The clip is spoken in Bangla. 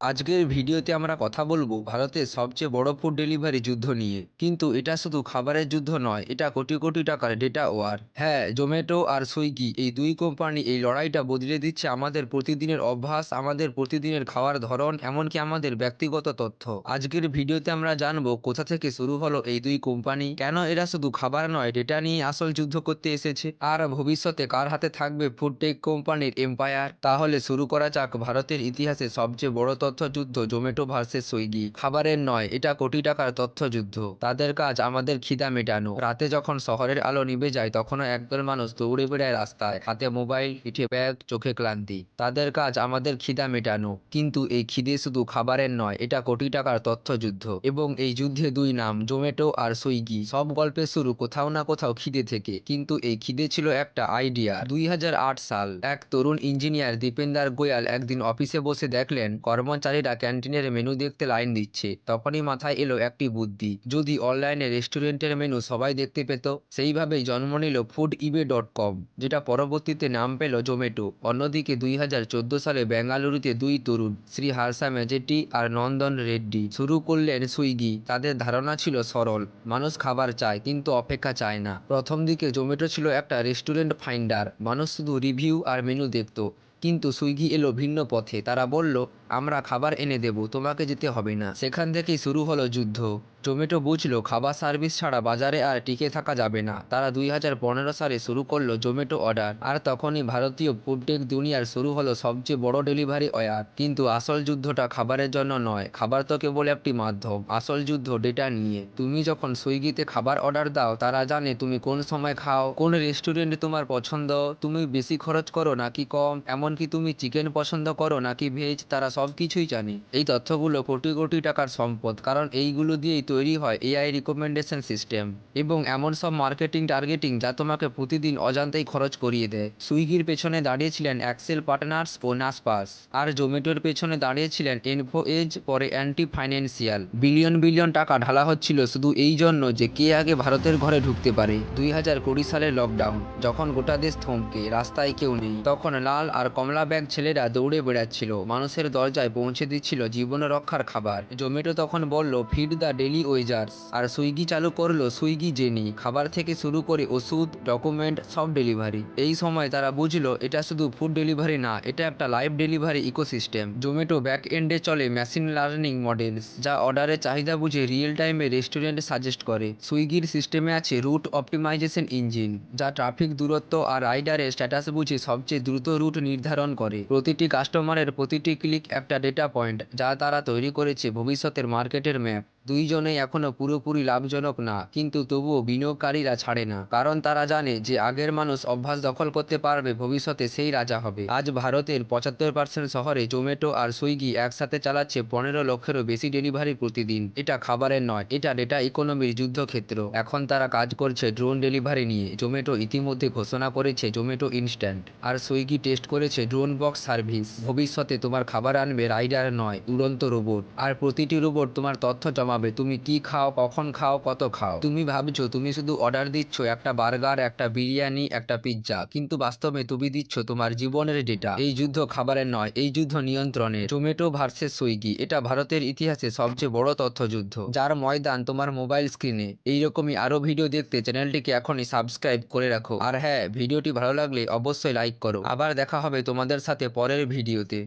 আজকের ভিডিওতে আমরা কথা বলব ভারতের সবচেয়ে বড় ফুড ডেলিভারি যুদ্ধ নিয়ে। কিন্তু এটা শুধু খাবারের যুদ্ধ নয়, এটা কোটি কোটি টাকার ডেটা ওয়ার হ্যাঁ জোম্যাটো আর সুইগি এই দুই কোম্পানি এই লড়াইটা বদলে দিচ্ছে আমাদের প্রতিদিনের অভ্যাস, আমাদের প্রতিদিনের খাওয়ার ধরন, এমনকি আমাদের ব্যক্তিগত তথ্য। আজকের ভিডিওতে আমরা জানব কোথা থেকে শুরু হলো এই দুই কোম্পানি কেন এরা শুধু খাবার নয় ডেটা নিয়ে আসল যুদ্ধ করতে এসেছে, আর ভবিষ্যতে কার হাতে থাকবে ফুড টেক কোম্পানির এম্পায়ার তাহলে শুরু করা যাক ভারতের ইতিহাসে সবচেয়ে বড় তথ্যযুদ্ধ জোম্যাটো ভার্সেস সুইগি। খাবারের নয়, এটা কোটি টাকার তথ্যযুদ্ধ। তাদের কাজ আমাদের খিদা মেটানো। রাতে যখন শহরের আলো নিভে যায়, তখনও একদল মানুষ দৌড়ে বেড়ায় রাস্তায়। হাতে মোবাইল, পিঠে ব্যাগ, চোখে ক্লান্তি। তাদের কাজ আমাদের খিদা মেটানো। কিন্তু এই খিদে শুধু খাবারের নয়, এটা কোটি টাকার তথ্যযুদ্ধ। এবং এই যুদ্ধে দুই নাম জোম্যাটো আর সুইগি। সব গল্পের শুরু কোথাও না কোথাও খিদে থেকে। কিন্তু এই খিদে ছিল একটা আইডিয়া। দুই হাজার আট সাল, এক তরুণ ইঞ্জিনিয়ার দীপেন্দার গোয়াল একদিন অফিসে বসে দেখলেন কর্মচারীরা ক্যান্টিনের মেনু দেখতে লাইন দিচ্ছে। তখনই মাথায় এলো একটি বুদ্ধি। যদি অনলাইনে রেস্টুরেন্টের মেনু সবাই দেখতে পেত, সেইভাবেই জন্ম নিল ফুড ইবে ডট কম যেটা পরবর্তীতে নাম পেল জোম্যাটো। অন্যদিকে দুই হাজার চোদ্দ সালে বেঙ্গালুরুতে দুই তরুণ, শ্রী হার্ষা মেজেটি আর নন্দন রেড্ডি, শুরু করলেন সুইগি। তাদের ধারণা ছিল সরল, মানুষ খাবার চায় কিন্তু অপেক্ষা চায় না। প্রথম দিকে জোম্যাটো ছিল একটা রেস্টুরেন্ট ফাইন্ডার, মানুষ শুধু রিভিউ আর মেনু দেখতো। কিন্তু সুইগি এলো ভিন্ন পথে, তারা বলল আমরা খাবার এনে দেব, তোমাকে যেতে হবে না। সেখান থেকেই শুরু হলো যুদ্ধ। জোম্যাটো বুঝলো, খাবার সার্ভিস ছাড়া বাজারে আর টিকে থাকা যাবে না। তারা দুই হাজার পনেরো সালে শুরু করল জোম্যাটো অর্ডার আর তখনই ভারতীয় ফুডটেক দুনিয়ার শুরু হলো সবচেয়ে বড় ডেলিভারি অয়ার কিন্তু আসল যুদ্ধটা খাবারের জন্য নয়, খাবার তো কেবল একটি মাধ্যম। আসল যুদ্ধ ডেটা নিয়ে। তুমি যখন সুইগিতে খাবার অর্ডার দাও, তারা জানে তুমি কোন সময় খাও, কোন রেস্টুরেন্টে তোমার পছন্দ। তুমি বেশি খরচ করো নাকি কম? এমনকি তুমি চিকেন পছন্দ করো নাকি ভেজ তারা সব কিছুই জানে। এই তথ্যগুলো কোটি কোটি টাকার সম্পদ, কারণ এইগুলো দিয়েই তৈরি হয় এআই রিকমেন্ডেশন সিস্টেম এবং এমন সব মার্কেটিং টার্গেটিং যা তোমাকে প্রতিদিন অজান্তেই খরচ করিয়ে দেয়। সুইগির পেছনে দাঁড়িয়েছিলেন অ্যাক্সেল পার্টনার্স ও নাসপাস আর জোম্যাটোর পেছনে দাঁড়িয়েছিলেন এনফো এজ পরে অ্যান্টি ফাইন্যান্সিয়াল বিলিয়ন বিলিয়ন টাকা ঢালা হচ্ছিল শুধু এই জন্য যে কে আগে ভারতের ঘরে ঢুকতে পারে। দুই হাজার কুড়ি সালের লকডাউন যখন গোটা দেশ থমকে, রাস্তায় কেউ নেই, তখন লাল আর কমলা ব্যাগ ছেলেরা দৌড়ে বেড়াচ্ছিল। মানুষের দরজায় পৌঁছে দিচ্ছিল জীবন রক্ষার খাবার। জোম্যাটো তখন বলল ফিড দ্য ডেলি ওয়েজার্স। আর সুইগি চালু করল, সুইগি জেনি। খাবার থেকে শুরু করে ওষুধ, ডকুমেন্ট, সব ডেলিভারি। এই সময় তারা বুঝলো, এটা শুধু ফুড ডেলিভারি না, এটা একটা live delivery ecosystem. Zomato back এন্ডে চলে মেশিন লার্নিং মডেলস, যা অর্ডারের চাহিদা বুঝে রিয়েল টাইমে রেস্টুরেন্ট সাজেস্ট করে। সুইগির সিস্টেমে আছে রুট অপটিমাইজেশন ইঞ্জিন, যা ট্রাফিক দূরত্ব আর রাইডারের স্ট্যাটাস বুঝে সবচেয়ে দ্রুত রুট নির্ধারণ করে। প্রতিটি কাস্টমারের প্রতিটি ক্লিক একটা ডেটা পয়েন্ট যা তারা তৈরি করেছে ভবিষ্যতের মার্কেটের ম্যাপ দুইজনেই এখনও পুরোপুরি লাভজনক না, কিন্তু তবুও বিনিয়োগকারীরা ছাড়ে না। কারণ তারা জানে যে আগের মানুষ অভ্যাস দখল করতে পারবে, ভবিষ্যতে সেই রাজা হবে। আজ ভারতের পঁচাত্তর পার্সেন্ট শহরে জোম্যাটো আর সুইগি একসাথে চালাচ্ছে পনেরো লক্ষেরও বেশি ডেলিভারি প্রতিদিন। এটা খাবারের নয়, এটা ডেটা ইকোনমির যুদ্ধক্ষেত্র। এখন তারা কাজ করছে ড্রোন ডেলিভারি নিয়ে। জোম্যাটো ইতিমধ্যে ঘোষণা করেছে জোম্যাটো ইনস্ট্যান্ট। আর সুইগি টেস্ট করেছে ড্রোন বক্স সার্ভিস। ভবিষ্যতে তোমার খাবার আনবে রাইডার নয়, উড়ন্ত রোবট। আর প্রতিটি রোবট তোমার তথ্য জমাবে তুমি কি খাও, কখন খাও, কত খাও। তুমি ভাবছ, তুমি শুধু অর্ডার দিচ্ছ, একটা বার্গার একটা বিরিয়ানি, একটা পিৎজা কিন্তু বাস্তবে তুমি দিচ্ছ তোমার জীবনের ডেটা এই যুদ্ধ খাবারের নয়, এই যুদ্ধ নিয়ন্ত্রণের। জোম্যাটো ভার্সেস সুইগি, এটা ভারতের ইতিহাসে সবচেয়ে বড় তথ্যযুদ্ধ। যার ময়দান তোমার মোবাইল স্ক্রিনে এইরকমই আরও ভিডিও দেখতে চ্যানেলটিকে এখনই সাবস্ক্রাইব করে রাখো। আর হ্যাঁ ভিডিওটি ভালো লাগলে অবশ্যই লাইক করো। আবার দেখা হবে তোমাদের সাথে পরের ভিডিওতে